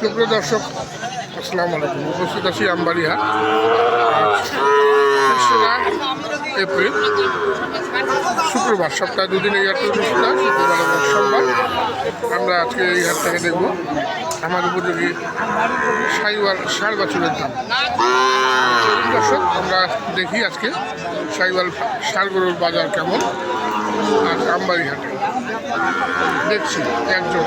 সুপ্রিয় দর্শক, আসসালামু আলাইকুম। উপস্থিত আছি তেসরা এপ্রিল, শুক্রবার, সপ্তাহে দুদিন এই হাট শুক্রবার এবং সোমবার। আমরা আজকে এই হাট থেকে দেখব আমার উপযোগী সাইওয়াল সার বছরের দাম। দর্শক, আমরা দেখি আজকে সাইওয়াল সার গরুর বাজার কেমন আর আমবাড়ি হাটে। দেখছি, একজন।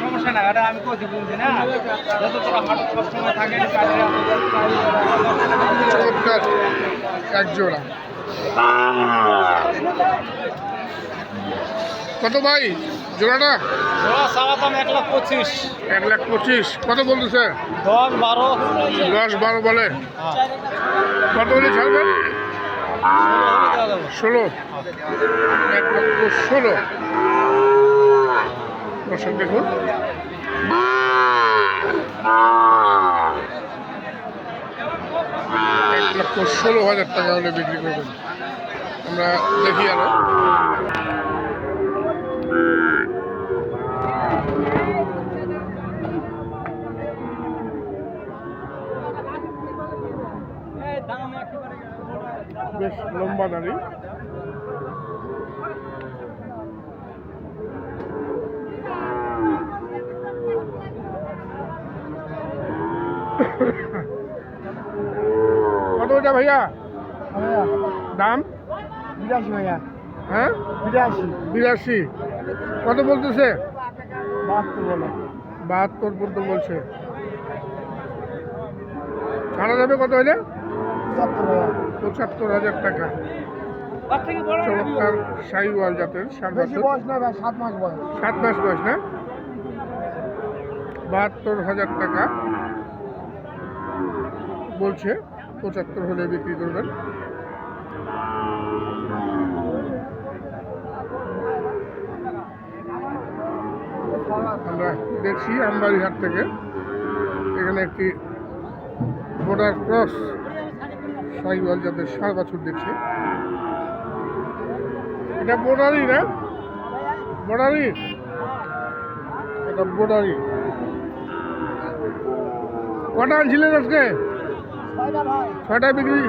সমস্যা না এটা আমি কোথায় না? যত তোরা হাট সবসময় থাকে চমৎকার এক জোড়া। কত ভাই? জোড়াটা? এক লাখ পঁচিশ। এক লাখ পঁচিশ। কত বলতেছে? দশ বারো। দশ বারো বলে। কত হলে ছাড়বেন ষোলো। এক লক্ষ ষোলো। দর্শক দেখুন। ষোলো হাজার টাকা হলে বিক্রি করবেন আমরা দেখি আরও। বেশ লম্বা দাড়ি। কত ওটা ভাইয়া? দাম? বিরাশি ভাইয়া। হ্যাঁ? বিরাশি। বিরাশি। কত বলতেছে? বাহাত্তর বলে। বাহাত্তর পর্যন্ত বলছে। ছাড়া যাবে কত হলে পঁচাত্তর হাজার টাকা। চমৎকার সাইওয়াল জাতের সাত মাস বয়স না? বাহাত্তর হাজার টাকা। বলছে, পঁচাত্তর হলে বিক্রি করবেন। আমরা দেখছি আমবাড়ি হাট থেকে এখানে একটি বর্ডার ক্রস সাইওয়াল যাদের সার বছর দেখছে। এটা বোর্ডারই না? বোর্ডারি এটা বোর্ডারি কটা আনছিলেন আজকে? ছয়টা ভাই। বিক্রি?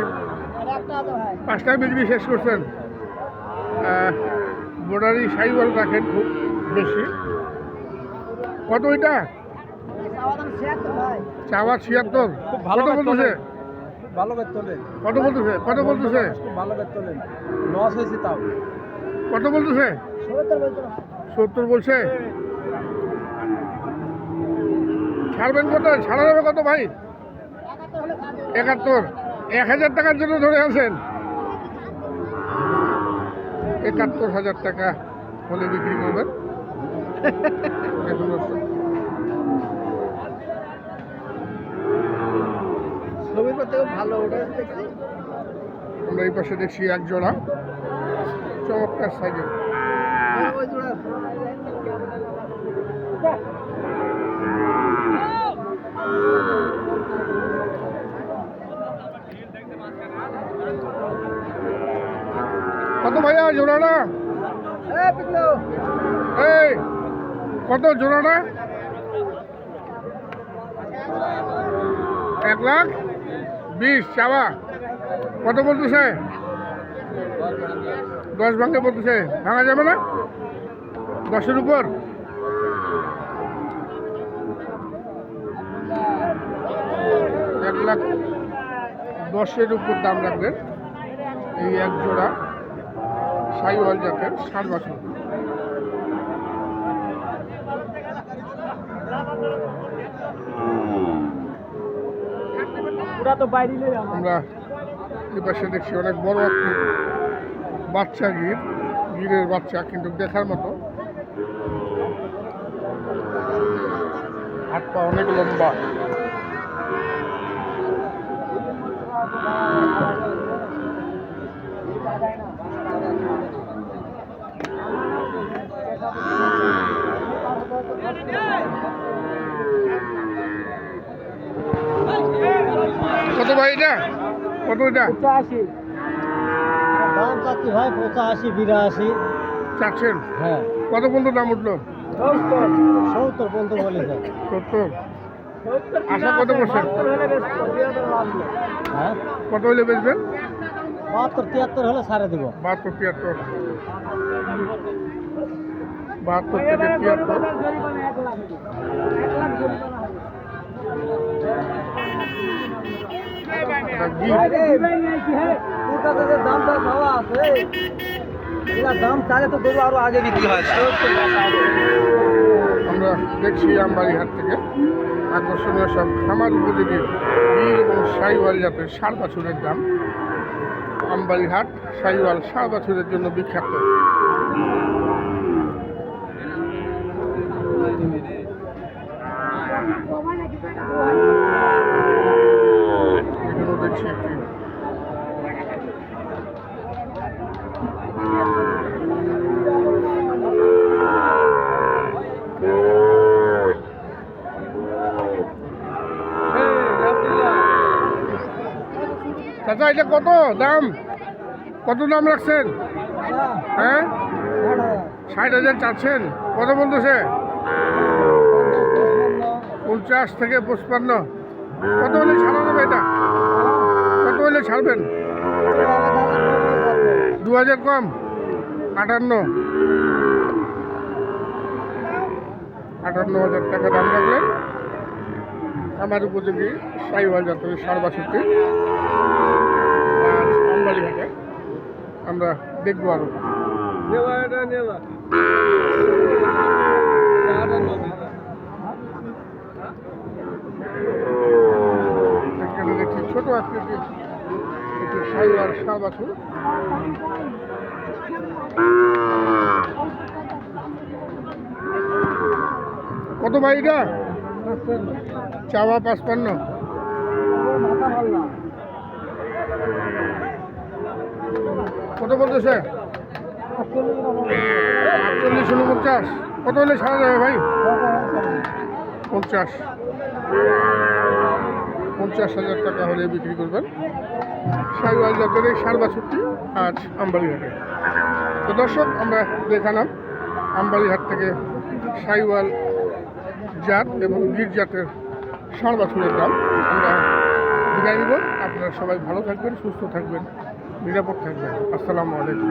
পাঁচটায় বিক্রি শেষ করছেন। বোর্ডারি সাইওয়াল রাখেন খুব বেশি। কত ওইটা চাওয়া ছিয়াত্তর খুব ভালো কত বলতেছে? ভালো তোলেন। কত বলতেছে? কত বলতেছে? ভালো বেত তোলেন। লস হয়েছে তাও। কত বলতেছে? সত্তর সত্তর বলছে? ছাড়বেন কত? ছাড়া যাবে কত ভাই? একাত্তর। এক হাজার টাকার জন্য ধরে আছেন একাত্তর হাজার টাকা হলে বিক্রি করবেন। আমরা এই পাশে দেখছি এক জোড়া। চমৎকার সাইজের জোড়া কত ভাইয়া জোড়াটা? এই এই কত জোড়াটা? এক লাখ বিশ চাওয়া। কত বলতেছে? দশ ভাঙে বলতেছে। ভাঙা যাবে না? দশের উপর? এক লাখ দশের উপর দাম রাখবেন। এই এক জোড়া। সাইওয়াল জাতের ষাট বছর। আমরা। এই পাশে দেখছি অনেক বড় একটি বাচ্চা গির গিরের বাচ্চা কিন্তু দেখার মতো। হাত পা অনেক লম্বা। ভাই এটা? কত এটা? পঁচাশি। দাম চাচ্ছি ভাই পঁচাশি বিরাশি। চাচ্ছেন? হ্যাঁ। কত পর্যন্ত দাম উঠল? সত্তর। সত্তর পর্যন্ত বলি স্যার সত্তর আশা কত করছেন? হ্যাঁ? কত হলে বেচবেন? বাহাত্তর তিয়াত্তর হলে সারে দিব। বাহাত্তর তিয়াত্তর। বাহাত্তর থেকে তিয়াত্তর এটা গির। তোর কাছে যে দামটা চাওয়া আছে এগুলা আমরা দেখছি আমবাড়ি হাট থেকে। আকর্ষণীয় সব খামার উপযোগী বীর এবং সাইওয়াল জাতের ষাট বাছুরের দাম। আমবাড়ি হাট সাইওয়াল ষাট বাছুরের জন্য বিখ্যাত। এখানেও দেখছি একটি চাচা, এটা কত দাম? কত দাম রাখছেন? হ্যাঁ? ষাট হাজার চাচ্ছেন। কত বলতেছে? পঞ্চাশ থেকে পঁচপান্ন। কত হলে ছাড়া যাবে এটা? হলে ছাড়বেন। দু হাজার কম, আটান্ন। আটান্ন হাজার টাকা দাম রাখলেন। আমার উপযোগী সাইওয়াল সার বাষট্টি আর হাটে আমরা দেখব আরও। ছোট আকৃতির সার বাছুর কত ভাই এটা? চাওয়া পাঁচপান্ন। কত বলতেছে? আটচল্লিশ উনপঞ্চাশ। কত হলে ছাড়া যাবে ভাই? পঞ্চাশ। পঞ্চাশ হাজার টাকা হলে বিক্রি করবেন। সাইওয়াল জাতের এই সার বাছুরটি আজ আমবাড়িহাটে। তো দর্শক, আমরা দেখালাম আমবাড়িহাট থেকে সাইওয়াল জাত এবং গির জাতের ষাঁড় বাছুরের দাম। আমরা বিদায় নিব। আপনারা সবাই ভালো থাকবেন, সুস্থ থাকবেন, নিরাপদ থাকবেন। আসসালামু আলাইকুম।